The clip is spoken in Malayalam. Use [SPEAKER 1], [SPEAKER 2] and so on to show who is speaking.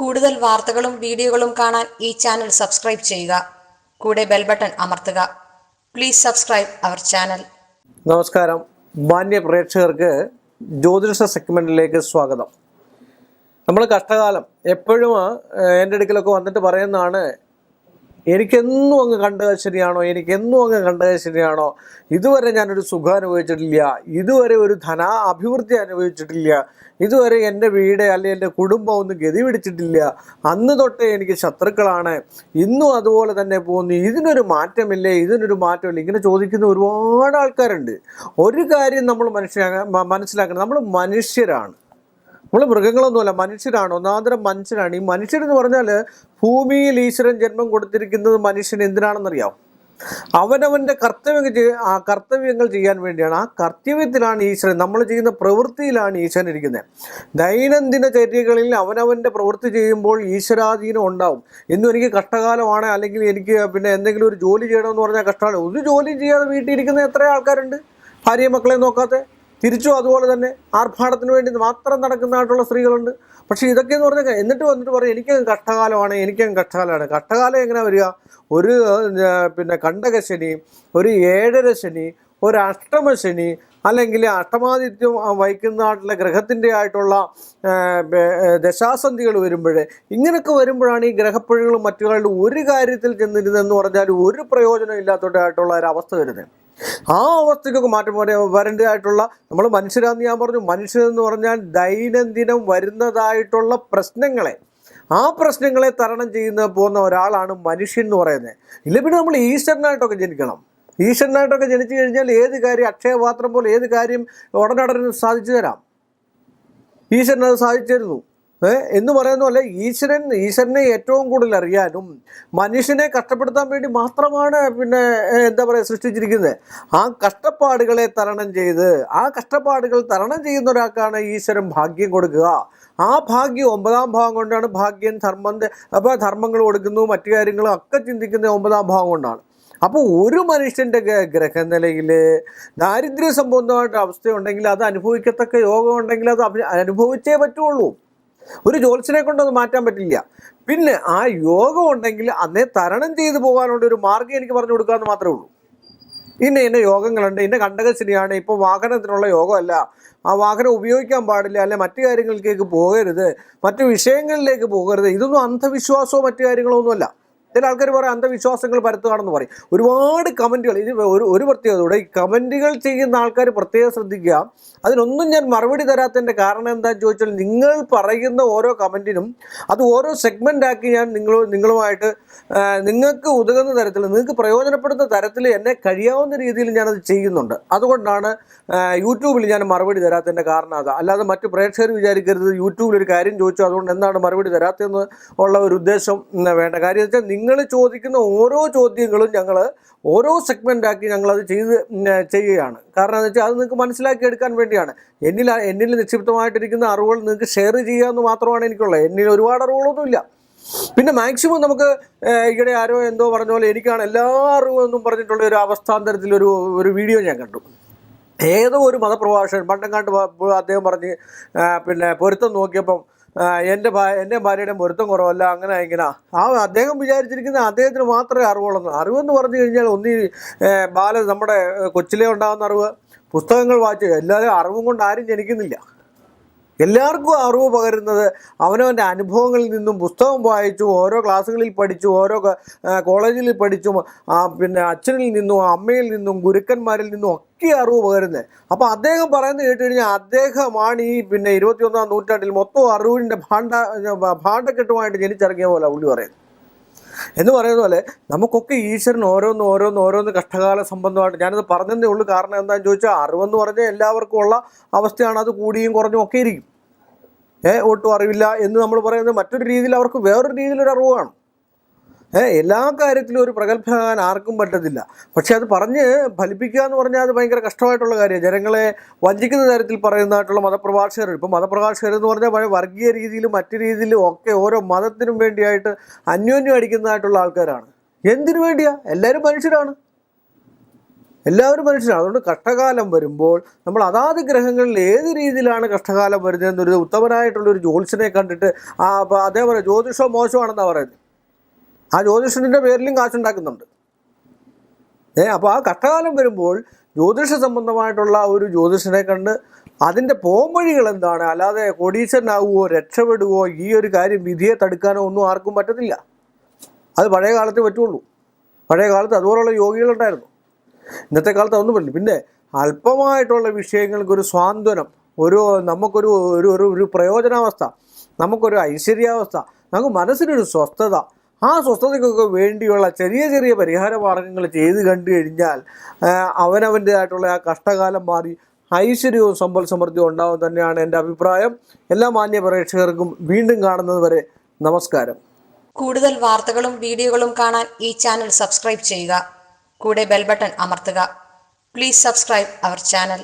[SPEAKER 1] കൂടുതൽ വാർത്തകളും വീഡിയോകളും കാണാൻ ഈ ചാനൽ സബ്സ്ക്രൈബ് ചെയ്യുക. കൂടെ ബെൽ ബട്ടൺ അമർത്തുക. പ്ലീസ് സബ്സ്ക്രൈബ് അവർ ചാനൽ
[SPEAKER 2] നമസ്കാരം. മാന്യ പ്രേക്ഷകർക്ക് ജ്യോതിഷ സെഗ്മെന്റിലേക്ക് സ്വാഗതം. നമ്മൾ കഷ്ടകാലം എപ്പോഴും എന്റെ അടുക്കലൊക്കെ വന്നിട്ട് പറയുന്നതാണ് എനിക്കെന്നും അങ്ങ് കണ്ടത് ശരിയാണോ? എനിക്കെന്നും അങ്ങ് കണ്ടത് ശരിയാണോ? ഇതുവരെ ഞാനൊരു സുഖം അനുഭവിച്ചിട്ടില്ല ഇതുവരെ ഒരു ധന അഭിവൃദ്ധി അനുഭവിച്ചിട്ടില്ല. ഇതുവരെ എന്റെ വീട് അല്ലെങ്കിൽ എന്റെ കുടുംബം ഒന്നും ഗതി പിടിച്ചിട്ടില്ല. അന്ന് തൊട്ടേ എനിക്ക് ശത്രുക്കളാണ്. ഇന്നും അതുപോലെ തന്നെ പോകുന്നു. ഇതിനൊരു മാറ്റമില്ലേ? ഇതിനൊരു മാറ്റമില്ല? ഇങ്ങനെ ചോദിക്കുന്ന ഒരുപാട് ആൾക്കാരുണ്ട്. ഒരു കാര്യം നമ്മൾ മനസ്സിലാക്കാൻ മനസ്സിലാക്കണം. നമ്മൾ മനുഷ്യരാണ്. നമ്മൾ മൃഗങ്ങളൊന്നുമല്ല മനുഷ്യരാണ്. ഒന്നാന്തരം മനുഷ്യരാണ്. ഈ മനുഷ്യരെന്ന് പറഞ്ഞാൽ ഭൂമിയിൽ ഈശ്വരൻ ജന്മം കൊടുത്തിരിക്കുന്നത് മനുഷ്യൻ എന്തിനാണെന്നറിയാം അവനവന്റെ കർത്തവ്യങ്ങൾ ആ കർത്തവ്യങ്ങൾ ചെയ്യാൻ വേണ്ടിയാണ്. ആ കർത്തവ്യത്തിലാണ് ഈശ്വരൻ നമ്മൾ ചെയ്യുന്ന പ്രവൃത്തിയിലാണ് ഈശ്വരൻ ഇരിക്കുന്നത്. ദൈനംദിന ചര്യകളിൽ അവനവന്റെ പ്രവൃത്തി ചെയ്യുമ്പോൾ ഈശ്വരാധീനം ഉണ്ടാവും. എന്നും എനിക്ക് കഷ്ടകാലമാണ് അല്ലെങ്കിൽ എനിക്ക് പിന്നെ എന്തെങ്കിലും ഒരു ജോലി ചെയ്യണമെന്ന് പറഞ്ഞാൽ കഷ്ടകാലം ഒരു ജോലി ചെയ്യാതെ വീട്ടിൽ ഇരിക്കുന്ന എത്ര ആൾക്കാരുണ്ട്? ഭാര്യയും മക്കളെ നോക്കാതെ? തിരിച്ചും അതുപോലെ തന്നെ ആർഭാടത്തിന് വേണ്ടി മാത്രം നടക്കുന്നതായിട്ടുള്ള സ്ത്രീകളുണ്ട്. പക്ഷേ ഇതൊക്കെ എന്ന് പറഞ്ഞാൽ എന്നിട്ട് വന്നിട്ട് പറയും എനിക്ക് കഷ്ടകാലമാണ് എനിക്കും കഷ്ടകാലമാണ്. കഷ്ടകാലം എങ്ങനെ വരിക? ഒരു പിന്നെ പിന്നെ കണ്ടകശനി ഒരു ഏഴര ശനി ഒരു അഷ്ടമ ശനി അല്ലെങ്കിൽ അഷ്ടമാദിത്യം വഹിക്കുന്നതായിട്ടുള്ള ഗ്രഹത്തിന്റെ ആയിട്ടുള്ള ദശാസന്ധികൾ വരുമ്പോൾ ഇങ്ങനെയൊക്കെ വരുമ്പോഴാണ് ഈ ഗ്രഹപ്പുഴകളും മറ്റുകളുടെ ഒരു കാര്യത്തിൽ ചെന്നിരുന്നതെന്ന് പറഞ്ഞാൽ ഒരു പ്രയോജനം ഇല്ലാത്തതായിട്ടുള്ള ഒരു അവസ്ഥ വരുന്നത്. ആ അവസ്ഥയ്ക്കൊക്കെ മാറ്റം വര വരേണ്ടതായിട്ടുള്ള നമ്മൾ മനുഷ്യരാന്ന് ഞാൻ പറഞ്ഞു. മനുഷ്യരെന്ന് പറഞ്ഞാൽ ദൈനംദിനം വരുന്നതായിട്ടുള്ള പ്രശ്നങ്ങളെ. ആ പ്രശ്നങ്ങളെ തരണം ചെയ്യുന്ന പോകുന്ന ഒരാളാണ് മനുഷ്യൻ എന്ന് പറയുന്നത്. ഇല്ല പിന്നെ നമ്മൾ ഈശ്വരനായിട്ടൊക്കെ ജനിക്കണം. ഈശ്വരനായിട്ടൊക്കെ ജനിച്ചു കഴിഞ്ഞാൽ ഏത് കാര്യം അക്ഷയപാത്രം പോലെ ഏത് കാര്യം ഉടനടനും സാധിച്ചു തരാം. ഈശ്വരനത് സാധിച്ചിരുന്നു എന്ന് പറയുന്ന പോലെ ഈശ്വരൻ ഈശ്വരനെ ഏറ്റവും കൂടുതൽ അറിയാനും മനുഷ്യനെ കഷ്ടപ്പെടുത്താൻ വേണ്ടി മാത്രമാണ് പിന്നെ എന്താ പറയുക സൃഷ്ടിച്ചിരിക്കുന്നത്. ആ കഷ്ടപ്പാടുകളെ തരണം ചെയ്ത് ആ കഷ്ടപ്പാടുകൾ തരണം ചെയ്യുന്ന ഒരാൾക്കാണ് ഈശ്വരൻ ഭാഗ്യം കൊടുക്കുക. ആ ഭാഗ്യം ഒമ്പതാം ഭാവം കൊണ്ടാണ് ഭാഗ്യം ധർമ്മം അപ്പോൾ ധർമ്മങ്ങൾ കൊടുക്കുന്നു മറ്റു കാര്യങ്ങളും ഒക്കെ ചിന്തിക്കുന്ന ഒമ്പതാം ഭാവം കൊണ്ടാണ്. അപ്പോൾ ഒരു മനുഷ്യന്റെ ഗ്രഹനിലയിൽ ദാരിദ്ര്യ സംബന്ധമായിട്ട് അവസ്ഥയുണ്ടെങ്കിൽ അത് അനുഭവിക്കത്തക്ക യോഗം ഉണ്ടെങ്കിൽ അത് അനുഭവിച്ചേ പറ്റുള്ളൂ. ഒരു ജോത്സ്യനെ കൊണ്ട് അത് മാറ്റാൻ പറ്റില്ല. പിന്നെ ആ യോഗം ഉണ്ടെങ്കിൽ അന്നെ തരണം ചെയ്തു പോകാനുള്ള ഒരു മാർഗം എനിക്ക് പറഞ്ഞു കൊടുക്കാമെന്ന് മാത്രമേ ഉള്ളൂ. ഇന്ന ഇന്ന യോഗങ്ങളുണ്ട് ഇന്ന കണ്ടകശനിയാണ് ഇപ്പോൾ വാഹനത്തിനുള്ള യോഗമല്ല ആ വാഹനം ഉപയോഗിക്കാൻ പാടില്ല അല്ലെ മറ്റു കാര്യങ്ങളിലേക്ക് പോകരുത് മറ്റു വിഷയങ്ങളിലേക്ക് പോകരുത് ഇതൊന്നും അന്ധവിശ്വാസമോ മറ്റു കാര്യങ്ങളോ ഒന്നുമല്ല. ചില ആൾക്കാർ പറയും അന്ധവിശ്വാസങ്ങൾ പരത്തുകയാണെന്ന് പറയും. ഒരുപാട് കമന്റുകൾ ഇത് ഒരു ഒരു പ്രത്യേകതയോടെ ഈ കമന്റുകൾ ചെയ്യുന്ന ആൾക്കാർ പ്രത്യേകം ശ്രദ്ധിക്കുക. അതിനൊന്നും ഞാൻ മറുപടി തരാത്തതിന്റെ കാരണം എന്താണെന്ന് ചോദിച്ചാൽ നിങ്ങൾ പറയുന്ന ഓരോ കമന്റിനും അത് ഓരോ സെഗ്മെന്റ് ആക്കി ഞാൻ നിങ്ങൾ നിങ്ങളുമായിട്ട് നിങ്ങൾക്ക് ഉതകുന്ന തരത്തിൽ നിങ്ങൾക്ക് പ്രയോജനപ്പെടുന്ന തരത്തിൽ എന്നെ കഴിയാവുന്ന രീതിയിൽ ഞാനത് ചെയ്യുന്നുണ്ട്. അതുകൊണ്ടാണ് യൂട്യൂബിൽ ഞാൻ മറുപടി തരാത്തതിന്റെ കാരണം അതാ. അല്ലാതെ മറ്റ് പ്രേക്ഷകർ വിചാരിക്കരുത് യൂട്യൂബിൽ ഒരു കാര്യം ചോദിച്ചു അതുകൊണ്ട് എന്താണ് മറുപടി തരാത്തതെന്ന് ഉള്ള ഒരു ഉദ്ദേശം വേണ്ട. കാര്യം വെച്ചാൽ നിങ്ങൾ ചോദിക്കുന്ന ഓരോ ചോദ്യങ്ങളും ഞങ്ങൾ ഓരോ സെഗ്മെന്റ് ആക്കി ഞങ്ങളത് ചെയ്ത് ചെയ്യുകയാണ്. കാരണം എന്ന് വെച്ചാൽ അത് നിങ്ങൾക്ക് മനസ്സിലാക്കി എടുക്കാൻ വേണ്ടിയാണ്. എന്നിൽ എന്നിൽ നിക്ഷിപ്തമായിട്ടിരിക്കുന്ന അറിവുകൾ നിങ്ങൾക്ക് ഷെയർ ചെയ്യുക എന്ന് മാത്രമാണ് എനിക്കുള്ളത്. എന്നിൽ ഒരുപാട് അറിവുകളൊന്നുമില്ല. പിന്നെ മാക്സിമം നമുക്ക് ഇവിടെ ആരോ എന്തോ പറഞ്ഞ പോലെ എനിക്കാണ് എല്ലാ അറിവും എന്നും പറഞ്ഞിട്ടുള്ള ഒരു അവസ്ഥാന്തരത്തിൽ ഒരു ഒരു വീഡിയോ ഞാൻ കണ്ടു. ഏതോ ഒരു മതപ്രഭാഷകൻ പണ്ടങ്ങാണ്ട് അദ്ദേഹം പറഞ്ഞ് പിന്നെ പൊരുത്തം നോക്കിയപ്പം എന്റെ എന്റെ ഭാര്യയുടെ പൊരുത്തം കുറവല്ല അങ്ങനെ ഇങ്ങനെ. ആ അദ്ദേഹം വിചാരിച്ചിരിക്കുന്ന അദ്ദേഹത്തിന് മാത്രമേ അറിവുള്ളൂ അറിവെന്ന് പറഞ്ഞു കഴിഞ്ഞാൽ ഒന്നീ ബാല നമ്മുടെ കൊച്ചിലെ ഉണ്ടാകുന്ന അറിവ്. പുസ്തകങ്ങൾ വായിച്ച് എല്ലാവരും അറിവും കൊണ്ട് ആരും ജനിക്കുന്നില്ല. എല്ലാവർക്കും അറിവ് പകരുന്നത് അവനവന്റെ അനുഭവങ്ങളിൽ നിന്നും പുസ്തകം വായിച്ചു ഓരോ ക്ലാസ്സുകളിൽ പഠിച്ചു ഓരോ കോളേജിൽ പഠിച്ചും പിന്നെ അച്ഛനിൽ നിന്നും അമ്മയിൽ നിന്നും ഗുരുക്കന്മാരിൽ നിന്നും ഒക്കെ അറിവ് പകരുന്നത് അപ്പോൾ അദ്ദേഹം പറയുന്നത് കേട്ട് കഴിഞ്ഞാൽ അദ്ദേഹമാണ് ഈ പിന്നെ ഇരുപത്തിയൊന്നാം നൂറ്റാണ്ടിൽ മൊത്തം അറിവിന്റെ ഭാണ്ഡ ഭാണ്ഡക്കെട്ടുമായിട്ട് ജനിച്ചിറങ്ങിയ പോലെ ഉള്ളി പറയുന്നത് എന്ന് പറയുന്ന പോലെ നമുക്കൊക്കെ ഈശ്വരൻ ഓരോന്ന് ഓരോന്ന് ഓരോന്ന് കഷ്ടകാല സംബന്ധമായിട്ട് ഞാനത് പറഞ്ഞതേ ഉള്ളൂ. കാരണം എന്താണെന്ന് ചോദിച്ചാൽ അറിവെന്ന് പറഞ്ഞാൽ എല്ലാവർക്കും ഉള്ള അവസ്ഥയാണ്. അത് കൂടിയും കുറഞ്ഞും ഒക്കെ ഇരിക്കും. ഏ ഒട്ടും അറിവില്ല എന്ന് നമ്മൾ പറയുന്നത് മറ്റൊരു രീതിയിൽ അവർക്ക് വേറൊരു രീതിയിലൊരു അറിവ് കാണും എല്ലാ കാര്യത്തിലും ഒരു പ്രഗത്ഭനാകാൻ ആർക്കും പറ്റത്തില്ല. പക്ഷെ അത് പറഞ്ഞ് ഫലിപ്പിക്കുക എന്ന് പറഞ്ഞാൽ അത് ഭയങ്കര കഷ്ടമായിട്ടുള്ള കാര്യമാണ്. ജനങ്ങളെ വഞ്ചിക്കുന്ന തരത്തിൽ പറയുന്നതായിട്ടുള്ള മതപ്രഭാഷകർ ഇപ്പം മതപ്രഭാഷകർ എന്ന് പറഞ്ഞാൽ വർഗീയ രീതിയിലും മറ്റു രീതിയിലും ഒക്കെ ഓരോ മതത്തിനും വേണ്ടിയായിട്ട് അന്യോന്യം അടിക്കുന്നതായിട്ടുള്ള ആൾക്കാരാണ്. എന്തിനു വേണ്ടിയാ? എല്ലാവരും മനുഷ്യരാണ്. എല്ലാവരും മനുഷ്യരാണ്. അതുകൊണ്ട് കഷ്ടകാലം വരുമ്പോൾ നമ്മൾ അതാത് ഗ്രഹങ്ങളിൽ ഏത് രീതിയിലാണ് കഷ്ടകാലം വരുന്നതെന്നൊരു ഉത്തമനായിട്ടുള്ളൊരു ജ്യോത്സ്യനെ കണ്ടിട്ട് ആ അതേപോലെ ജ്യോതിഷം മോശമാണെന്നാണ് പറയുന്നത്. ആ ജ്യോതിഷത്തിന്റെ പേരിലും കാശുണ്ടാക്കുന്നുണ്ട്. ഏ അപ്പോൾ ആ കഷ്ടകാലം വരുമ്പോൾ ജ്യോതിഷ സംബന്ധമായിട്ടുള്ള ഒരു ജ്യോതിഷനെ കണ്ട് അതിന്റെ പോംവഴികൾ എന്താണ്? അല്ലാതെ കൊടീശനാവുകയോ രക്ഷപ്പെടുകയോ ഈ ഒരു കാര്യം വിധിയെ തടുക്കാനോ ഒന്നും ആർക്കും പറ്റത്തില്ല. അത് പഴയ കാലത്ത് പറ്റുള്ളൂ. പഴയ കാലത്ത് അതുപോലുള്ള യോഗികളുണ്ടായിരുന്നു ഇന്നത്തെ കാലത്ത് അതൊന്നും പറ്റില്ല. പിന്നെ അല്പമായിട്ടുള്ള വിഷയങ്ങൾക്കൊരു സ്വാന്തനം ഒരു നമുക്കൊരു ഒരു ഒരു പ്രയോജനാവസ്ഥ നമുക്കൊരു ഐശ്വര്യാവസ്ഥ നമുക്ക് മനസ്സിനൊരു സ്വസ്ഥത ആ സ്വസ്ഥതയ്ക്കൊക്കെ വേണ്ടിയുള്ള ചെറിയ ചെറിയ പരിഹാര മാർഗങ്ങൾ ചെയ്ത് കണ്ടു കഴിഞ്ഞാൽ അവനവന്റെതായിട്ടുള്ള ആ കഷ്ടകാലം മാറി ഐശ്വര്യവും സമ്പൽ സമൃദ്ധിയും ഉണ്ടാവും തന്നെയാണ് എന്റെ അഭിപ്രായം. എല്ലാ മാന്യ പ്രേക്ഷകർക്കും വീണ്ടും കാണുന്നത് വരെ നമസ്കാരം.
[SPEAKER 1] കൂടുതൽ വാർത്തകളും വീഡിയോകളും കാണാൻ ഈ ചാനൽ സബ്സ്ക്രൈബ് ചെയ്യുക. കൂടെ ബെൽ ബട്ടൺ അമർത്തുക. Please subscribe our channel